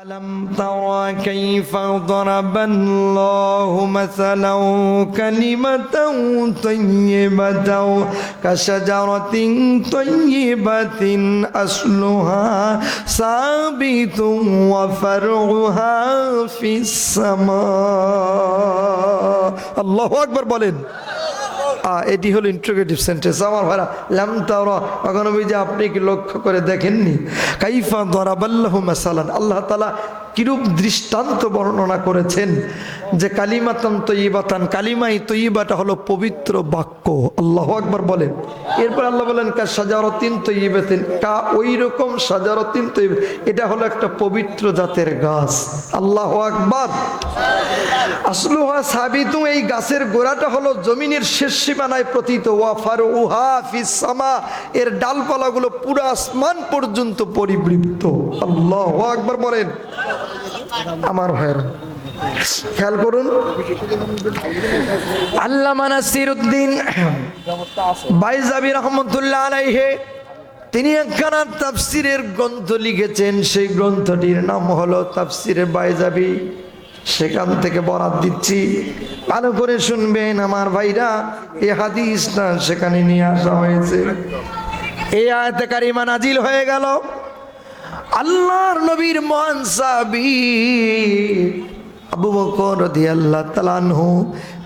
ألم ترى كيف ضرب الله مثلا كلمة طيبة كشجرة طيبة أصلها ثابت وفرعها في السماء الله أكبر بولين এটি হলো interrogative sentence আমার ভাড়া লাম তারা কখনো যে আপনি কি লক্ষ্য করে দেখেননি? কাইফা দরাবাল্লাহু মাসালান। আল্লাহ তালা কিরূপ দৃষ্টান্ত বর্ণনা করেছেন যে কালিমাতান তৈবাতান, কালিমাই তৈবাটা হলো পবিত্র বাক্য। আল্লাহ আকবার বলেন এরপর আল্লাহ বলেন, কা সাজারতিন তৈবাতিন, কা ওই রকম সাজারতিন তৈব। এটা হলো একটা পবিত্র জাতের গাছ। আল্লাহ আকবার। আসলুহা সাবিতু এই গাছের গোড়াটা হলো জমিনের শেষ সীমানায় প্রতীত। ওয়াফার উহা ফিসামা এর ডালপালাগুলো পুরো আসমান পর্যন্ত পরিবৃপ্ত আল্লাহ আকবার বলেন। আমার ভাইয়ের। খেয়াল করুন। আল্লাহ মানাসির উদ্দিন বাইজাবি রহমতুল্লাহ আলাইহে, তিনি একখানা তাফসিরের গ্রন্থ লিখেছেন। সেই গ্রন্থটির নাম হলো তাফসিরের বাইজাবি। সেখান থেকে বরাত দিচ্ছি। ভালো করে শুনবেন আমার ভাইরা, এ হাদিসটা সেখানে নিয়ে আসা হয়েছে। এই আয়তে কারিমা নাজিল হয়ে গেল। আল্লাহর নবীর মহান সাবি আবু বকর রাদিয়াল্লাহু তাআলা আনহু,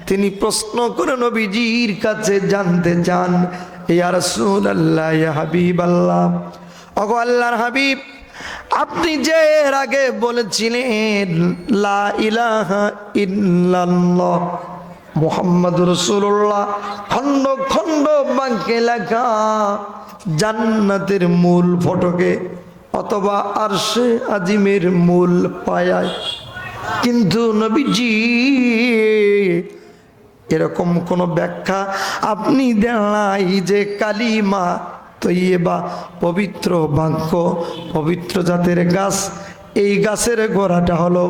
তিনি প্রশ্ন করে নবীজির কাছে জানতে চান, ইয়া রাসূলুল্লাহ, ইয়া হাবিবাল্লাহ। ওগো আল্লাহর হাবিব, আপনি যে এর আগে বলেছিলেন, লা ইলাহা ইল্লাল্লাহ মোহাম্মদ রসুল্লাহ খণ্ড খণ্ড বাক্যে লেখা জান্নাতের মূল ফটকে অথবা আরশে আজিমের মূল পায়ায়। কিন্তু নবীজি, এরকম কোন ব্যাখ্যা আপনি দেন নাই যে কালিমা তৈবা পবিত্র বাক্য, পবিত্র জাতের গাছ, এই গাছের গোড়াটা হলো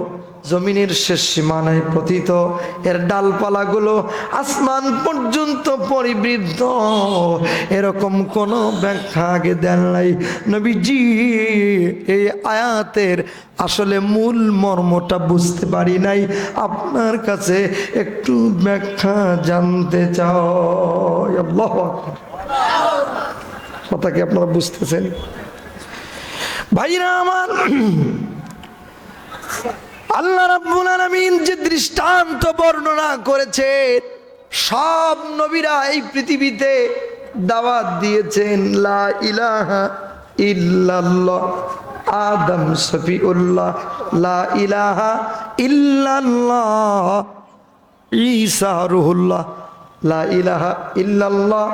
জমিনের শেষ সীমানায় পতিত। এর ডালপালাগুলো আসমান পর্যন্ত পরিবৃদ্ধ। এরকম কোনো ব্যাখ্যা আগে দেন নাই। নবীজি, এই আয়াতের আসলে মূল মর্মটা বুঝতে পারি নাই। আপনার কাছে একটু ব্যাখ্যা জানতে চাও কথা কি আপনারা বুঝতেছেন? ভাইরা আমার আল্লাহ রাব্বুল আলামিন যে দৃষ্টান্ত বর্ণনা করেছে, সব নবীরা এই পৃথিবীতে দাওয়াত দিয়েছেন, লা ইলাহা ইল্লাল্লাহ, আদম সফিউল্লাহ লা ইলাহা ইল্লাল্লাহ, ঈসা রুহুল্লাহ লা ইলাহা ইল্লাল্লাহ,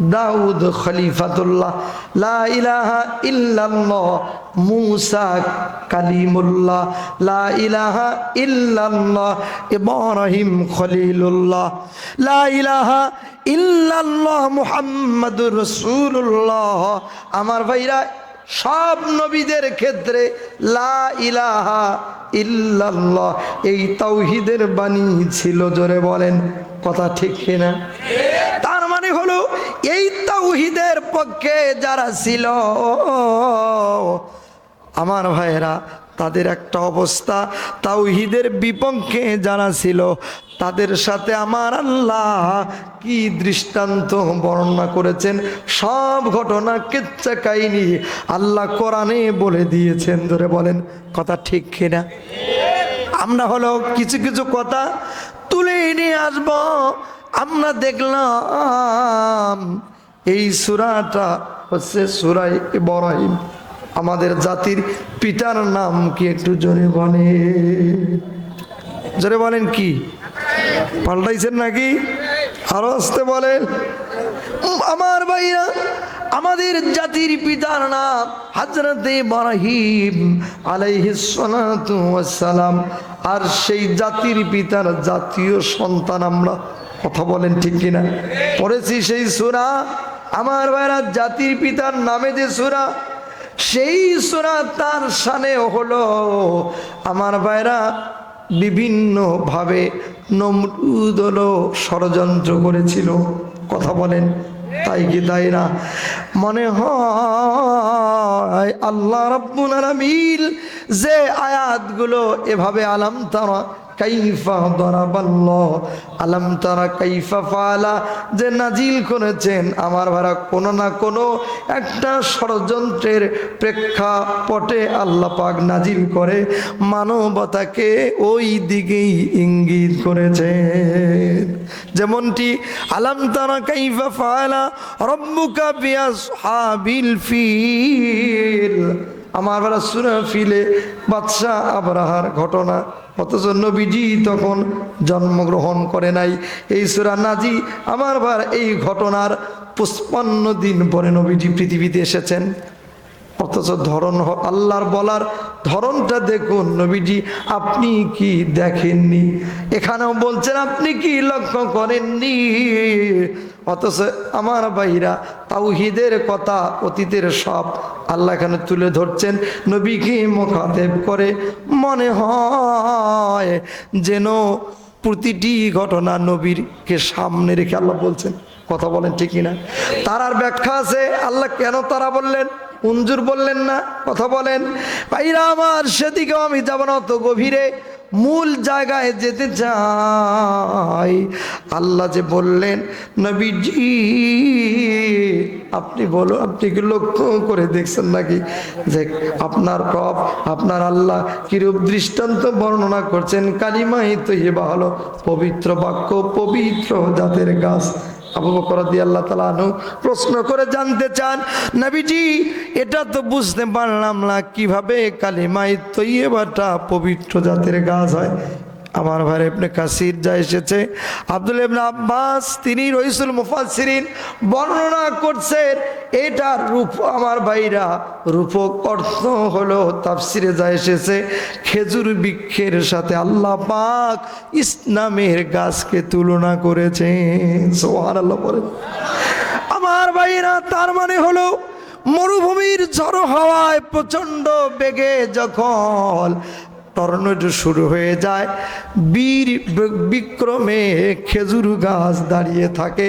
দাউদ খলিফাতুল্লাহ। লা ইলাহা ইল্লাল্লাহ, মুসা কালিমুল্লাহ। লা ইলাহা ইল্লাল্লাহ, ইব্রাহিম খলিলুল্লাহ। লা ইলাহা ইল্লাল্লাহ, মুহাম্মাদুর রাসূলুল্লাহ। আমার ভাইরা সব নবীদের ক্ষেত্রে লা ইলাহা ইল্লাল্লাহ, এই তাওহিদের বাণী ছিল জোরে বলেন, কথা ঠিক কিনা? তার মানে হলো, এই তাওহিদের পক্ষে যারা ছিল, আমার ভাইয়েরা, তাদের একটা অবস্থা তাওহিদের বিপক্ষে যারা ছিল, তাদের সাথে আমার আল্লাহ কি দৃষ্টান্ত বর্ণনা করেছেন? সব ঘটনা কেচ্চা কাহিনী আল্লাহ কোরআনে বলে দিয়েছেন ধরে বলেন, কথা ঠিক কিনা? আমরা হলো কিছু কিছু কথা তুলে নিয়ে আসব, আমরা দেখলাম এই সুরাটা হচ্ছে সুরাই ইব্রাহিম। আমাদের জাতির পিতার নাম কি একটু জোরে বলে জোরে বলেন কি? পাল্টাইছেন নাকি? আরও আসতে বলেন আমার ভাইরা, আমাদের জাতির পিতার নাম হজরত ইব্রাহিম সালাম আর সেই জাতির পিতার জাতীয় সন্তান আমরা কথা বলেন ঠিক কিনা? পড়েছি সেই সূরা। আমার ভাইরা, জাতির পিতার নামে যে সূরা, সেই সূরা তার সানে হলো, আমার ভাইরা বিভিন্নভাবে নমরুদ হলো ষড়যন্ত্র করেছিল। কথা বলেন, তাই কি তাই না? মনে হয় আল্লাহ রব্বুল আলমিল যে আয়াতগুলো এভাবে আলাম তারা কাইফা দরাবাল্লাহ। আলাম কাইফা ফালা। যে নাজিল করেছেন আমার ভাড়া কোনো না কোনো একটা ষড়যন্ত্রের প্রেক্ষাপটে আল্লাহ পাক নাজিল করে। মানবতাকে ওই দিকেই ইঙ্গিত করেছেন। যেমনটি আলাম তারা কাইফা ফালা, রব্বুকা বিয়াস হাবিল ফিল। আমার সুরা ফিলে বাদশাহ আবরাহার ঘটনা। অথচ নবীজি তখন জন্মগ্রহণ করে নাই। এই সুরা নাজি আমার বার এই ঘটনার পুষ্পান্ন দিন পরে নবীজি পৃথিবীতে এসেছেন। অথচ ধরন আল্লাহর বলার ধরনটা দেখুন, নবীজি আপনি কি দেখেননি? এখানেও বলছেন, আপনি কি লক্ষ্য করেননি? অথচ আমার ভাইরা তাওহিদের কথা অতীতের সব আল্লাহ এখানে তুলে ধরছেন, নবীকে মোখাদেব করে। মনে হয় যেন প্রতিটি ঘটনা নবীরকে সামনে রেখে আল্লাহ বলছেন, কথা বলেন ঠিকই না তারার ব্যাখ্যা আছে, আল্লাহ কেন তারা বললেন? উঞ্জুর বললেন না, কথা বলেন। ভাইরা আমার সেদিকেও আমি যাব না, অত গভীরে। মূল জায়গায় যেতে চাই। আল্লাহ যে বললেন, নবীজি, আপনি বলো, আপনি কি লক্ষ্য করে দেখছেন নাকি? যে আপনার রব, আপনার আল্লাহ কিরূপ দৃষ্টান্ত বর্ণনা করছেন? কালিমাই তো হেবা হলো পবিত্র বাক্য, পবিত্র জাতের গাছ। আবু বকর আল্লাহ প্রশ্ন করে, জানতে চান, নাবিজি, এটা তো বুঝতে পারলাম না কীভাবে কালিমাই তৈবাটা পবিত্র জাতের গাছ হয়। আমার ভাই এমনি কাসির যা এসেছে, আব্দুল ইবনে আব্বাস, তিনি রইসুল মুফাসির বর্ণনা করছেন এটার রূপ আমার ভাইরা রূপক অর্থ হলো তাফসিরে যা এসেছে, খেজুর বৃক্ষের সাথে আল্লাহ পাক ইসলামের গাছকে তুলনা করেছেন সোহান আল্লাহ বলেন। আমার ভাইরা, তার মানে হলো মরুভূমির ঝড়ো হাওয়ায় প্রচণ্ড বেগে যখন টর্নেডো শুরু হয়ে যায়, বীর বিক্রমে খেজুর গাছ দাঁড়িয়ে থাকে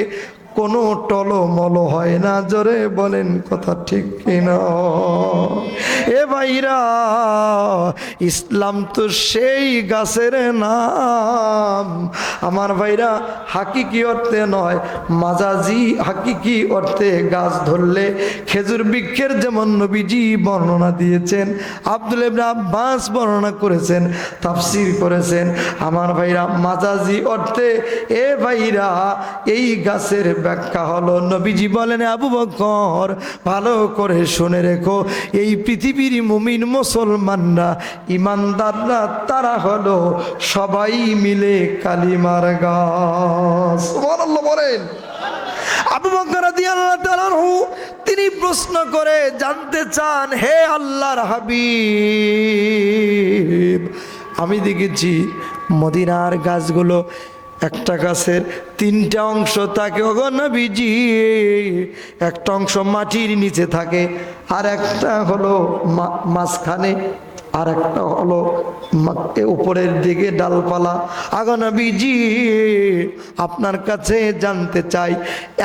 কোনো টলমল হয় না, জোরে বলেন কথা ঠিক কিনা? এ ভাইরা, ইসলাম তো সেই গাছের নাম। আমার ভাইরা, হাকিকি অর্থে নয়, মাজাজি হাকিকি অর্থে গাছ ধরলে খেজুর বৃক্ষের যেমন নবীজি বর্ণনা দিয়েছেন, আব্দুল ইবনে আব্বাস বর্ণনা করেছেন, তাফসির করেছেন। আমার ভাইরা, মাজাজি অর্থে, এ ভাইরা, এই গাছের ব্যাখ্যা হলো, নবীজি বলেন, আবু বকর, ভালো করে শুনে রেখো, এই পৃথিবীর মুমিন মুসলমানরা, ইমানদাররা, তারা হলো সবাই মিলে কালিমার গাছ। বলেন। আবু বকর তিনি প্রশ্ন করে, জানতে চান, হে আল্লাহর হাবিব, আমি দেখেছি মদিনার গাছগুলো একটা গাছের তিনটা অংশ থাকে অগনবীজি একটা অংশ মাটির নিচে থাকে, আর একটা হলো মাঝখানে, আর একটা হলো উপরের দিকে ডালপালা। আগনবীজি আপনার কাছে জানতে চাই,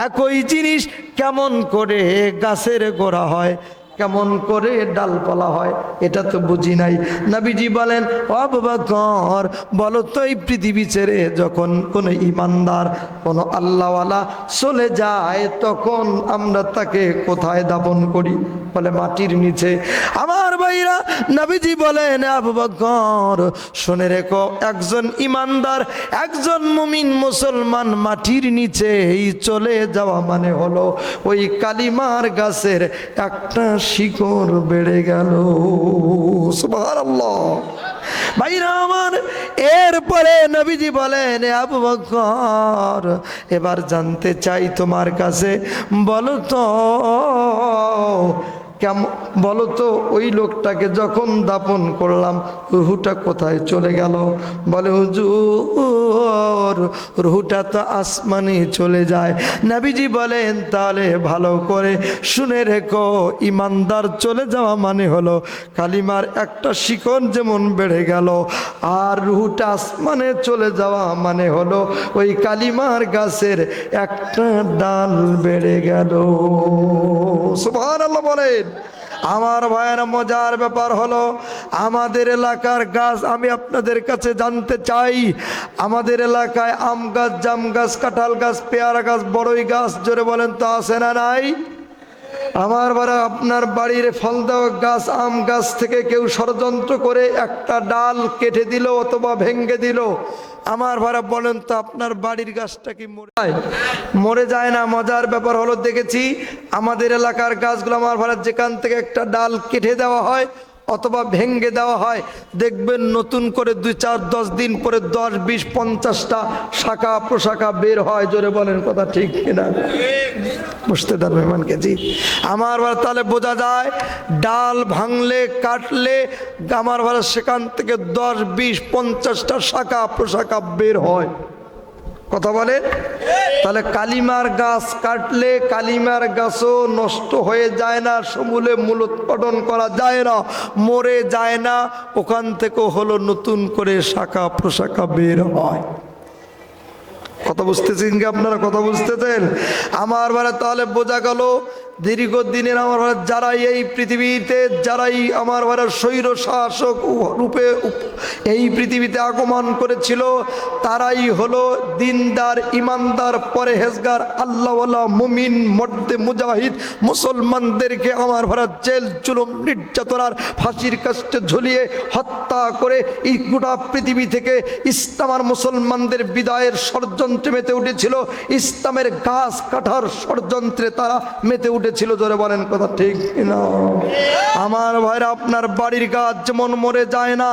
একই জিনিস কেমন করে গাছের গোড়া হয়? কেমন করে ডালপালা হয়, এটা তো বুঝি নাই। নাবিজি বলেন অবাকর বলো তো এই পৃথিবী ছেড়ে যখন কোনো ইমানদার, কোনো আল্লাহওয়ালা চলে যায়, তখন আমরা তাকে কোথায় দাপন করি? বলে মাটির নিচে। আমার ভাইরা, নাবিজি বলেন আবু বকর শুনে রেখো, একজন ইমানদার, একজন মুমিন মুসলমান মাটির নিচে এই চলে যাওয়া মানে হলো, ওই কালিমার গাছের একটা শিকড় বেড়ে গেল। সুবহানাল্লাহ। ভাইরা আমার, এরপরে নবীজি বলেন, "এ আবু বকর, এবার জানতে চাই তোমার কাছে। বলতো কেমন বলো তো, ওই লোকটাকে যখন দাপন করলাম, রুহুটা কোথায় চলে গেল? বলে, হুজুর, রুহুটা তো আসমানে চলে যায়। নাবিজি বলেন, তাহলে ভালো করে শুনে রেখো, ইমানদার চলে যাওয়া মানে হলো, কালিমার একটা শিকন যেমন বেড়ে গেল, আর রুহুটা আসমানে চলে যাওয়া মানে হলো, ওই কালিমার গাছের একটা ডাল বেড়ে গেল। সুভান বলেন। আমার ভাইয়ের মজার ব্যাপার হলো, আমাদের এলাকার গাছ আমি আপনাদের কাছে জানতে চাই। আমাদের এলাকায় আম গাছ, জাম গাছ, কাঁঠাল গাছ, পেয়ারা গাছ, বড়ই গাছ, জোরে বলেন তো আসে না নাই? আমার বাড়া, আপনার বাড়ির ফল দেওয়া গাছ, আম গাছ থেকে কেউ ষড়যন্ত্র করে একটা ডাল কেটে দিল অথবা ভেঙ্গে দিল। আমার ভাড়া বলেন তো, আপনার বাড়ির গাছটা কি মরে যায়? মরে যায় না, মজার ব্যাপার হলো, দেখেছি আমাদের এলাকার গাছগুলো, আমার ভাড়া যেখান থেকে একটা ডাল কেটে দেওয়া হয় অথবা ভেঙ্গে দেওয়া হয়। দেখবেন নতুন করে দুই চার দশ দিন পরে দশ, বিশ, পঞ্চাশটা শাখা প্রশাখা বের হয়। জোরে বলেন কথা ঠিক কিনা? বুঝতে দেন মেহমানকে জি। আমার বার তাহলে বোঝা যায়, ডাল ভাঙলে, কাটলে আমার ভাড়া সেখান থেকে দশ, বিশ, পঞ্চাশটা শাখা প্রশাখা বের হয়। কথা বলেন তাহলে কালিমার গাছ কাটলে কালিমার গাছও নষ্ট হয়ে যায় না, সমূলে মূল উৎপাদন করা যায় না, মরে যায় না, ওখান থেকে হলো নতুন করে শাখা প্রশাখা বের হয়। কথা বুঝতেছেন কি আপনারা? কথা বুঝতেছেন? আমার মানে তাহলে বোঝা গেল দীর্ঘদিনের আমার যারাই এই পৃথিবীতে, যারাই আমার ভারত স্বৈর শাসক রূপে এই পৃথিবীতে আগমন করেছিল, তারাই হলো দিনদার, ইমানদার, পরেহেজগার, আল্লাহওয়ালা, মুমিন, মর্দে মুজাহিদ, মুসলমানদেরকে আমার ভারত জেল চুলুম নির্যাতনার ফাঁসির কাছে ঝুলিয়ে হত্যা করে এই গোটা পৃথিবী থেকে ইসলাম আর মুসলমানদের বিদায়ের ষড়যন্ত্রে মেতে উঠেছিল। ইসলামের গাছ কাটার ষড়যন্ত্রে তারা মেতে উঠেছিল জোরে বলেন কথা ঠিক না আমার ভাইরা, আপনার বাড়ির গাছ যেমন মরে যায় না,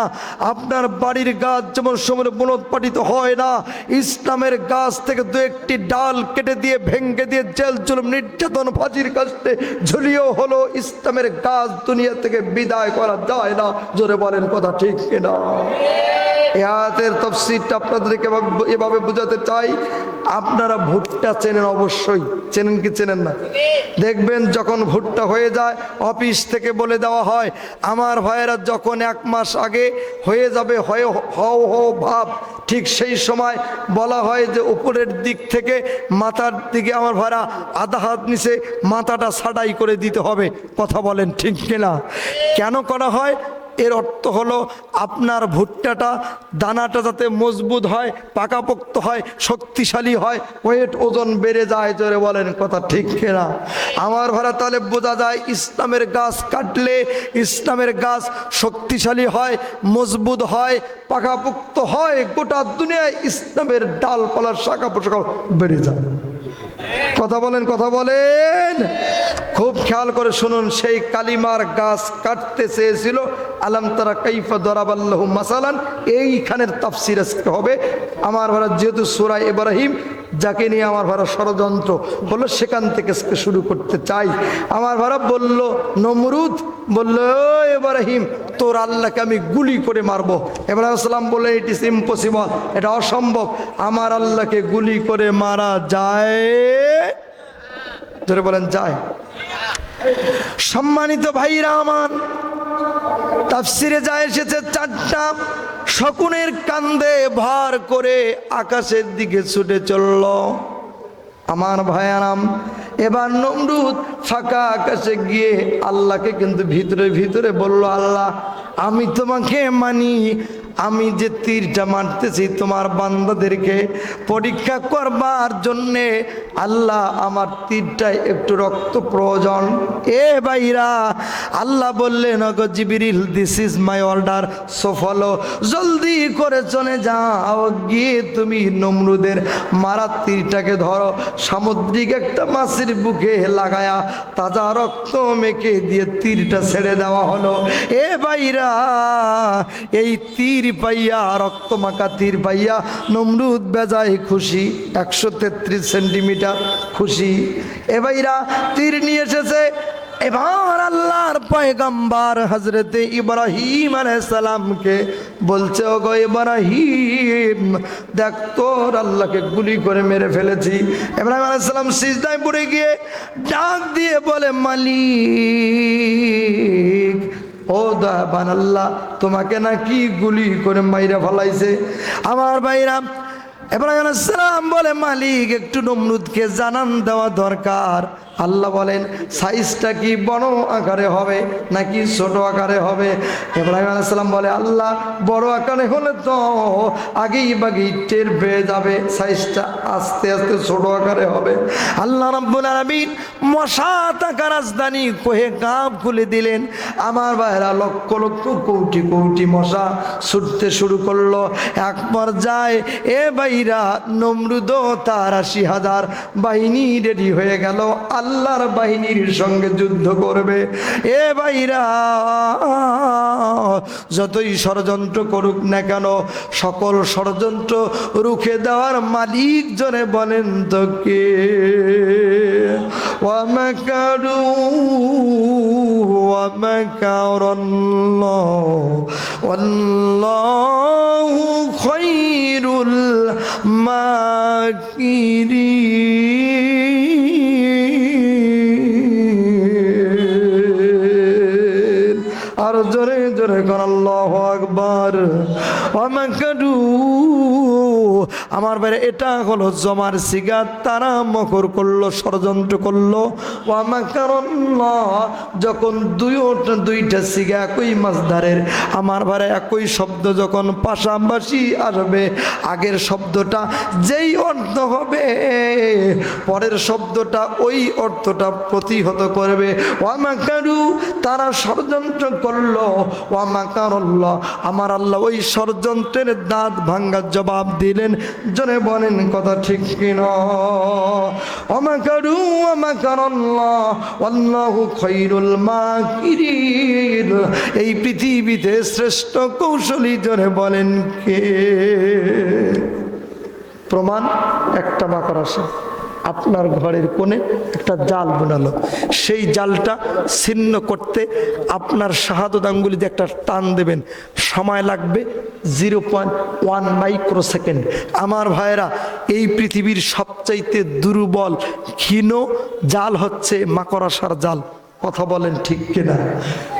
আপনার বাড়ির গাছ যেমন সময় পুনৎপাটিত হয় না, ইসলামের গাছ থেকে দু একটি ডাল কেটে দিয়ে ভেঙ্গে দিয়ে জেল, জুলুম, নির্যাতন, ফাঁসির কাছে ঝুলিয়েও হলো। ইসলামের গাছ দুনিয়া থেকে বিদায় করা যায় না, জোরে বলেন কথা ঠিক কিনা? এই আয়াতের তফসিরটা আপনাদেরকে এভাবে বোঝাতে চাই আপনারা ভুট্টা চেনেন অবশ্যই। চেনেন কি চেনেন না? দেখবেন যখন ভুট্টা হয়ে যায়, অফিস থেকে বলে দেওয়া হয়, আমার ভাইয়েরা যখন এক মাস আগে হয়ে যাবে, হয় হও হও ভাব। ঠিক সেই সময় বলা হয় যে, উপরের দিক থেকে মাথার দিকে আমার ভাইরা আধা হাত নিচে মাথাটা সাডাই করে দিতে হবে। কথা বলেন ঠিক কিনা? কেন করা হয়? এর অর্থ হলো আপনার ভুট্টাটা, দানাটা যাতে মজবুত হয়, পাকাপোক্ত হয়, শক্তিশালী হয়, ওয়েট ওজন বেড়ে যায়, জোরে বলেন কথা ঠিক কিনা? আমার ভাড়া তাহলে বোঝা যায় ইসলামের গাছ কাটলে ইসলামের গাছ শক্তিশালী হয়, মজবুত হয়, পাকাপোক্ত হয়, গোটা দুনিয়ায় ইসলামের ডালপালার শাখা পোশাখা বেড়ে যায়। কথা বলেন কথা বলেন। খুব খেয়াল করে শুনুন, সেই কালিমার গাছ কাটতে চেয়েছিল। আলাম তারা কাইফা দরাবাল্লাহ মাসালান, এইখানের তাফসির হবে। আমার যেহেতু সুরাই ইব্রাহিম যাকে নিয়ে আমার ভাড়া ষড়যন্ত্র হলো সেখান থেকে শুরু করতে চাই। আমার ভাড়া বলল, নমরুদ। বলল "ও ইব্রাহিম, তোর আল্লাহকে আমি গুলি করে মারবো। এবার সালাম বলে ইট ইস ইম্পসিবল এটা অসম্ভব। আমার আল্লাহকে গুলি করে মারা যায়। ধরে বলেন, যায়। সম্মানিত ভাইরা আমার, তাফসিরে যা এসেছে, চারটা শকুনের কান্দে ভার করে আকাশের দিকে ছুটে চলল। আমার ভাইয়ারাম এবার নমরুদ ফাঁকা আকাশে গিয়ে আল্লাহকে কিন্তু ভিতরে ভিতরে বলল, আল্লাহ, আমি তোমাকে মানি আমি যে তীরটা মারতেছি তোমার বান্দাদেরকে পরীক্ষা করবার জন্যে আল্লাহ আমার তীরটায় একটু রক্ত প্রয়োজন। এ ভাইরা, আল্লাহ বললেন অগো Jibril this is my order so follow জলদি করে চলে যাও, গিয়ে তুমি নমরুদের মারা তীরটাকে ধরো। সামুদ্রিক একটা মাছের বুকে লাগায়া তাজা রক্ত মেখে দিয়ে তীরটা ছেড়ে দেওয়া হলো। এ ভাইরা, এই তীর পাইয়া, রক্ত মাখা তীর পাইয়া, নমরুদ বেজায় খুশি, একশো তেত্রিশ সেন্টিমিটার খুশি। এ ভাইরা, তীর নিয়ে এসেছে। এবার আল্লাহর পয়গম্বর হজরতে ইব্রাহিম আলাইসালামকে বলছে ও গো ইব্রাহিম, দেখ তোর আল্লাহকে গুলি করে মেরে ফেলেছি। ইব্রাহিম আলাইসালাম সিজদায় পড়ে গিয়ে ডাক দিয়ে বলে, মালিক ও দয়াবান আল্লাহ, তোমাকে না কি গুলি করে মাইরা ফলাইছে। আমার ভাইরা এবার সালাম বলে, মালিক, একটু নমরুদকে জানান দেওয়া দরকার। আল্লাহ বলেন, সাইজটা কি বড় আকারে হবে নাকি ছোট আকারে হবে? ইব্রাহিম আলাইসাল্লাম বলে, আল্লাহ, বড় আকারে হলে তো আগেই বাগেই টের পেয়ে যাবে, সাইজটা আস্তে আস্তে ছোট আকারে হবে। আল্লাহ রাব্বুল আলামিন মশা টাকা রাজধানী কোহে গাপ খুলে দিলেন। আমার ভাইরা লক্ষ লক্ষ কোটি কোটি মশা ছুটতে শুরু করল। এক পর্যায়ে এ বাইরা নমরুদ তার আশি হাজার বাহিনী রেডি হয়ে গেল। আল্লাহর বাহিনীর সঙ্গে যুদ্ধ করবে। এ ভাইরা, যতই ষড়যন্ত্র করুক না কেন, সকল ষড়যন্ত্র রুখে দেওয়ার মালিক জনে বলেন তো কে ওয়ামাকারু মাকিরিন। ومن আমার বাইরে এটা হলো জমার সিগা তারা মকর করল, ষড়যন্ত্র করল। ওয়ামাকারল্লাহ যখন দুই দুইটা সিগা একই মাছ মাছধারের আমার বাইরে একই শব্দ যখন পাশাপাশি আসবে, আগের শব্দটা যেই অর্থ হবে, পরের শব্দটা ওই অর্থটা প্রতিহত করবে। ওয়ামাকারু তারা ষড়যন্ত্র করল। ওয়ামাকারল্লাহ আমার আল্লাহ ওই ষড়যন্ত্রের দাঁত ভাঙ্গার জবাব দিলেন। জনে বলেন কথা ঠিক কিনা? অমাকারু অমাকারল্লাহ, আল্লাহু খৈরুল মাকিরিন। এই পৃথিবীতে শ্রেষ্ঠ কৌশলী জনে বলেন কে? প্রমাণ, একটা মাকড় আসে। আপনার ঘরের কোণে একটা জাল বোনালো। সেই জালটা ছিন্ন করতে আপনার শাহাদত আঙ্গুলিতে একটা টান দেবেন। সময় লাগবে zero point one micro second আমার ভাইয়েরা, এই পৃথিবীর সবচাইতে দুর্বল, ক্ষীণ জাল হচ্ছে মাকড়াসার জাল। কথা বলেন ঠিক কিনা?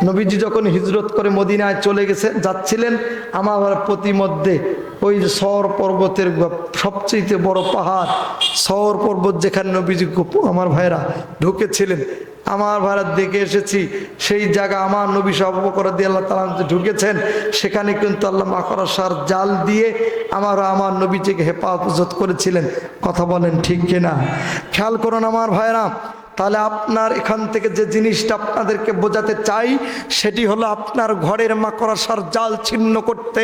নবীজি যখন হিজরত করে মদিনায় চলে গেছে, যাচ্ছিলেন, আমার প্রতিমধ্যে ওই সর পর্বতের সবচেয়ে বড় পাহাড়, সর পর্বত যেখানে নবীজি আমার ভাইরা ঢুকেছিলেন। আমার ভাইরা দেখে এসেছি, সেই জায়গা আমার নবী সভাপকর দিয়ে আল্লাহ তালা ঢুকেছেন। সেখানে কিন্তু আল্লাহ মাকড়াসার জাল দিয়ে আমার আমার নবীজিকে হেফাজত করেছিলেন। কথা বলেন ঠিক কিনা? খেয়াল করুন আমার ভাইরা তাহলে আপনার এখান থেকে যে জিনিসটা আপনাদেরকে বোঝাতে চাই, সেটি হলো আপনার ঘরের মাকড়াসার জাল ছিন্ন করতে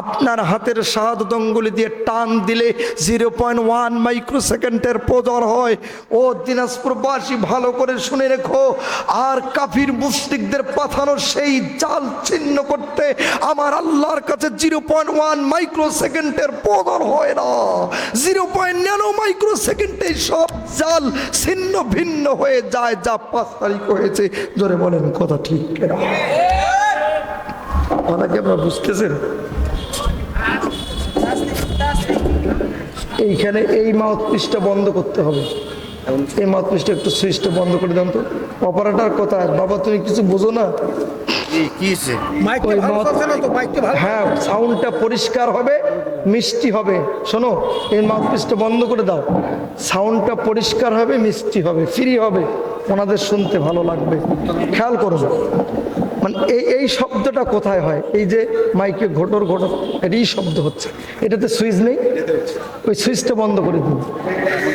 আপনার হাতের শাহাদত অঙ্গুলি দিয়ে টান দিলে জিরো পয়েন্ট ওয়ান মাইক্রো সেকেন্ডের হয়। ও দিনাজপুরবাসী ভালো করে শুনে রেখো। আর কাফির মুসলিকদের পাঠানো সেই জাল ছিন্ন করতে আমার আল্লাহর কাছে জিরো পয়েন্ট ওয়ান মাইক্রো সেকেন্ডের প্রদর হয় না। জিরো পয়েন্ট ন্যানো মাইক্রো সেকেন্ডে সব জাল ছিন্ন ভিন্ন হয়ে যায়, যা পাঁচ তারিখ হয়েছে জোরে বলেন, কথা ঠিক কেনা? কথাকে আপনারা বুঝতেছেন? এইখানে এই মাউথ পিসটা বন্ধ করতে হবে। এই মাউথ পিসটা একটু সুইচটা বন্ধ করে দেন তো। অপারেটার কোথায়? বাবা, তুমি কিছু বোঝো না? হ্যাঁ সাউন্ডটা পরিষ্কার হবে মিষ্টি হবে। শোনো এই মাউথপিসটা বন্ধ করে দাও। সাউন্ডটা পরিষ্কার হবে মিষ্টি হবে ফ্রি হবে। ওনাদের শুনতে ভালো লাগবে। খেয়াল করুন মানে এই এই শব্দটা কোথায় হয়? এই যে মাইকে ঘটর ঘটর এটাই শব্দ হচ্ছে। এটাতে সুইচ নেই? ওই সুইচটা বন্ধ করে দিন।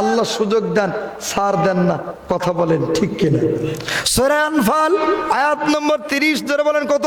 আল্লাহ সুযোগ দেন, সার দেন না, কথা বলেন ঠিক কিনা। সোরে আনফাল, আয়াত নম্বর তিরিশ ধরে বলেন কত?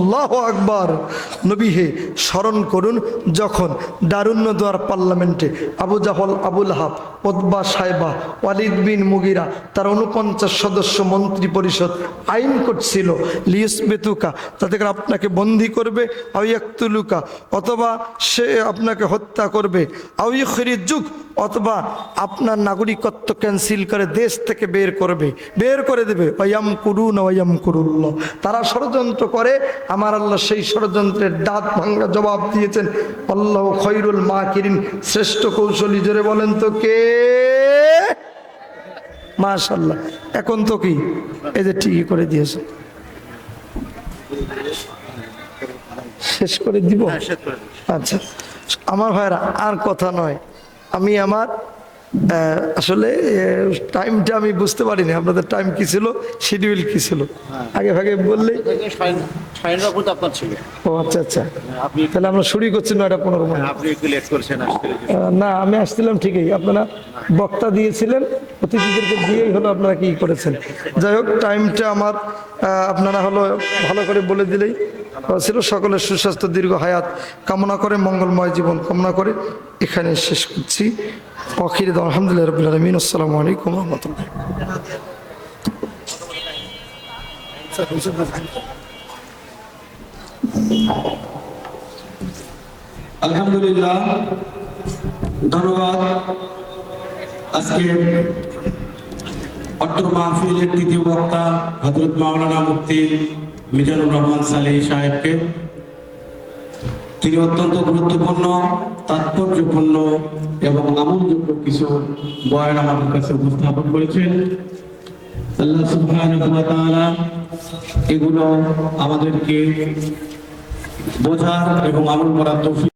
আল্লাহ আকবর। নবী হে স্মরণ করুন, যখন দারুণ্য দোয়ার পার্লামেন্টে আবু জাহল, আবুল হাব ওদবা সাহেবা ওয়ালিদ বিন মুগিরা, তার উনপঞ্চাশ সদস্য মন্ত্রী পরিষদ আইন করছিল লিউস বেতুকা তাতে করে আপনাকে বন্দি করবে আউয়াক্তুলুকা অথবা সে আপনাকে হত্যা করবে আউইখরির যুগ অথবা আপনার নাগরিকত্ব ক্যান্সেল করে দেশ থেকে বের করবে, বের করে দেবে ওয়াম করুন ওয়াম করুল্লাহ তারা ষড়যন্ত্র করে আমার আল্লাহ সেই ষড়যন্ত্রের দাঁত ভাঙ্গা জবাব দিয়েছেন। আল্লাহ খৈরুল মা কিরিন শ্রেষ্ঠ কৌশলী জোরে বলেন তো কে? মাশাল্লাহ এখন তো কি? এই যে ঠিকই করে দিয়েছে। শেষ করে দিব? হ্যাঁ। আচ্ছা। আমার ভাইরা আর কথা নয়। আমি আমার আসলে টাইমটা আমি বুঝতে পারিনি। আপনাদের টাইম কি ছিল? শিডিউল কি ছিল? আগে ভাগে ছিল। ও আচ্ছা আচ্ছা। তাহলে আমরা শুরু করছি নয়টা পনেরো আহ, না আমি আসছিলাম ঠিকই। আপনারা বক্তা দিয়েছিলেন অতিথিদেরকে দিয়েই হলো আপনারা কি করেছেন। যাই হোক টাইমটা আমার আপনারা হলো ভালো করে বলে দিলেই ছিল সকলের সুস্বাস্থ্য দীর্ঘ হায়াত কামনা করে মঙ্গলময় জীবন কামনা করে এখানে শেষ করছি। অখির আলহামদুলিল্লাহ রবিল আলমিন, আসসালামু আলাইকুম রহমতুল্লাহ। আলহামদুলিল্লাহ, ধন্যবাদ। আজকে অট্টর মাহফিলের তৃতীয় বক্তা হজরত মাওলানা মুফতি মিজানুর রহমান সালেহ সাহেবকে। তিনি অত্যন্ত গুরুত্বপূর্ণ তাৎপর্যপূর্ণ এবং আমলযোগ্য কিছু বয়ান আমাদের কাছে উপস্থাপন করেছেন। আল্লাহ এগুলো আমাদেরকে বোঝার এবং আমল করার তৌফিক